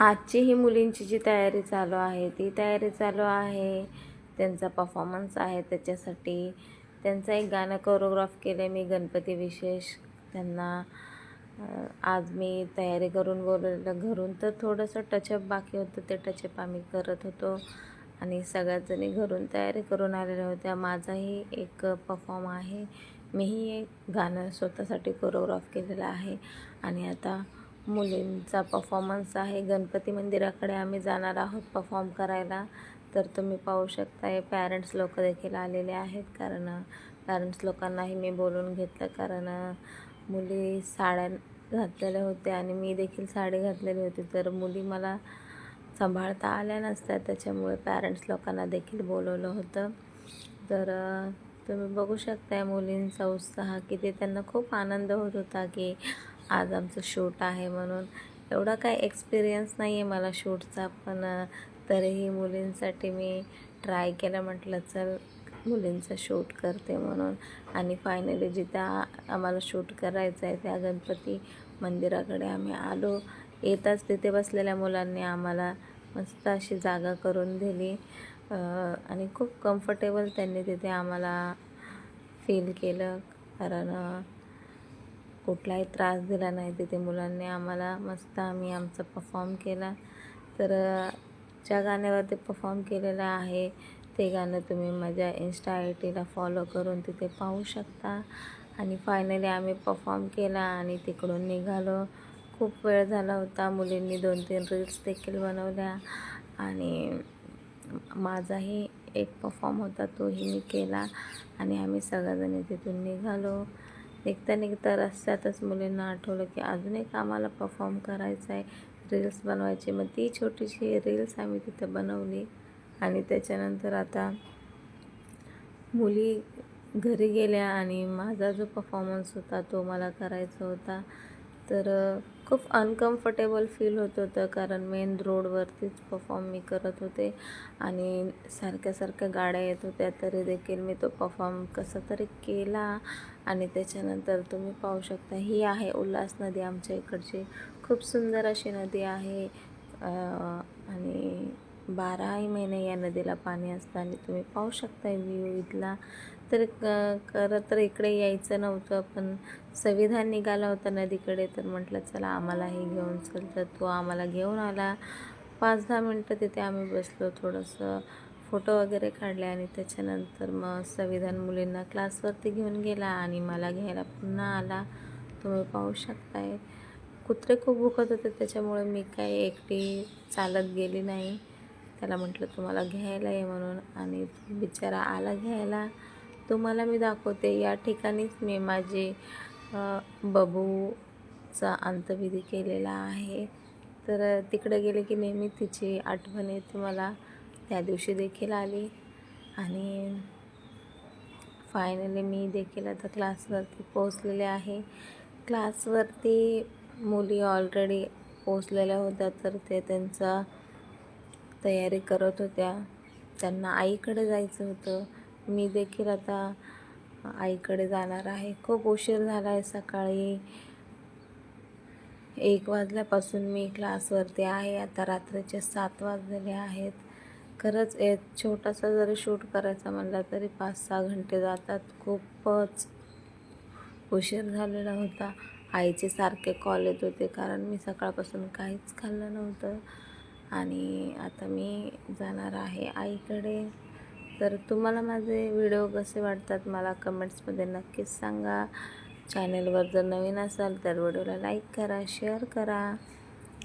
आजची ही मुलींची जी तयारी चालू आहे ती तयारी चालू आहे. त्यांचा परफॉर्मन्स आहे त्याच्यासाठी. त्यांचं एक गाणं कोरिओग्राफ केलं मी गणपती विशेष. त्यांना आज मी तयारी करून बोलवलं. घरून तर थोडंसं टचअप बाकी होतं ते टचअप आम्ही करत होतो. आणि सगळ्याजणी घरून तयारी करून आलेल्या होत्या. माझाही एक परफॉर्म आहे. मीही एक गाणं स्वतःसाठी कोरिओग्राफ केलेलं आहे. आणि आता मुलींचा परफॉर्मन्स आहे. गणपती मंदिराकडे आम्ही जाणार आहोत परफॉर्म करायला. तर तुम्ही पाहू शकता हे पॅरेंट्स लोक देखील आलेले आहेत. कारण पॅरेंट्स लोकांनाही मी बोलून घेतलं. कारण मुली साड्या घातलेल्या होत्या आणि मी देखील साडी घातलेली होती. तर मुली मला सांभाळता आल्या नसत्या. त्याच्यामुळे पॅरेंट्स लोकांना देखील बोलवलं होतं. तर तुम्ही बघू शकताय मुलींचा उत्साह. किती त्यांना खूप आनंद होत होता की आज आमचं शूट आहे म्हणून. एवढा काय एक्सपिरियन्स नाही आहे मला शूटचा पण तरीही मुलींसाठी मी ट्राय केलं. म्हटलं चल मुलींचं शूट करते म्हणून. आणि फायनली जिथं आम्हाला शूट करायचं आहे त्या गणपती मंदिराकडे आम्ही आलो. येताच तिथे बसलेल्या मुलांनी आम्हाला मस्त अशी जागा करून दिली. आणि खूप कम्फर्टेबल त्यांनी तिथे आम्हाला फील केलं. कारण कुठलाही त्रास दिला नाही तिथे मुलांनी. आम्हाला मस्त आम्ही आमचा परफॉर्म केला. तर ज्या गाण्यावरती परफॉर्म केलेलं आहे ते गाणं तुम्ही माझ्या इन्स्टा आय टीला फॉलो करून तिथे पाहू शकता. आणि फायनली आम्ही परफॉर्म केला आणि तिकडून निघालो. खूप वेळ झाला होता. मुलींनी दोन तीन रील्स देखील बनवल्या. आणि माझाही एक परफॉर्म होता तोही मी केला. आणि आम्ही सगळ्याजणी तिथून निघालो. निघता निघता रस्त्यातच मुलींना आठवलं की अजून एक आम्हाला परफॉर्म करायचं आहे रील्स बनवायची. मग ती छोटीशी रील्स आम्ही तिथे बनवली. आणि त्याच्यानंतर आता मुली घरी गेल्या आणि माझा जो परफॉर्मन्स होता तो मला करायचा होता. तर खूप अनकम्फर्टेबल फील होत होतं कारण मेन रोडवरतीच परफॉर्म मी करत होते आणि सारख्या सारख्या गाड्या येत होत्या तरी देखील मी तो परफॉर्म कसा तरी केला आणि त्याच्यानंतर तुम्ही पाहू शकता ही आहे उल्हास नदी आमच्या इकडची. खूप सुंदर अशी नदी आहे आणि बाराही महिने या नदीला पाणी असतं आणि तुम्ही पाहू शकता व्ह्यू इथला. तर क- खरं तर इकडे यायचं नव्हतं पण संविधान निघाला होता नदीकडे. तर म्हटलं चला आम्हालाही घेऊन चल. तर तो आम्हाला घेऊन आला. पाच दहा मिनटं तिथे आम्ही बसलो. थोडंसं फोटो वगैरे काढले आणि त्याच्यानंतर मग संविधान मुलींना क्लासवरती घेऊन गेला आणि मला घ्यायला पुन्हा आला. तुम्ही पाहू शकताय. कुत्रे खूप भुकत होते त्याच्यामुळे मी काही एकटी चालत गेली नाही. त्याला म्हटलं तुम्हाला घ्यायला ये म्हणून आणि बिचारा आला घ्यायला. तुम्हाला मी दाखवते. या ठिकाणीच मी माझी बबूचा अंतविधी केलेला आहे. तर तिकडे गेले की नेहमी तिची आठवण येते मला. त्या दिवशी देखील आली आणि फायनली मी देखील आता क्लासवरती पोचलेले आहे. क्लासवरती मुली ऑलरेडी पोचलेल्या होत्या तर ते त्यांचा तयारी करत होत्या. त्यांना आईकडे जायचं होतं. मी देखील आता आईकडे जाणार आहे. खूप उशीर झाला आहे सकाळी. एक वाजल्यापासून मी क्लासवरती आहे. आता रात्रीचे सात वाजलेले आहेत. खरंच एक छोटासा जरी शूट करायचा म्हणला तरी पाच सहा घंटे जातात. खूपच उशीर झालेला होता. आईचे सारखे कॉल येत होते कारण मी सकाळपासून काहीच खाल्लं नव्हतं. आणि आता मी जाणार आहे आईकडे. तर तुम्हाला माझे व्हिडिओ कसे वाटतात मला कमेंट्समध्ये नक्कीच सांगा. चॅनलवर जर नवीन असाल तर व्हिडिओला लाईक करा शेअर करा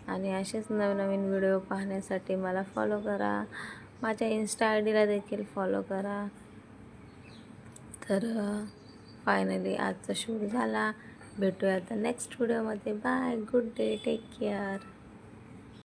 आणि असेच नवनवीन व्हिडिओ पाहण्यासाठी मला फॉलो करा. माझ्या इन्स्टा आय डीला देखील फॉलो करा. तर फायनली आजचा शूट झाला. भेटूया आता नेक्स्ट व्हिडिओमध्ये. Bye good day take care.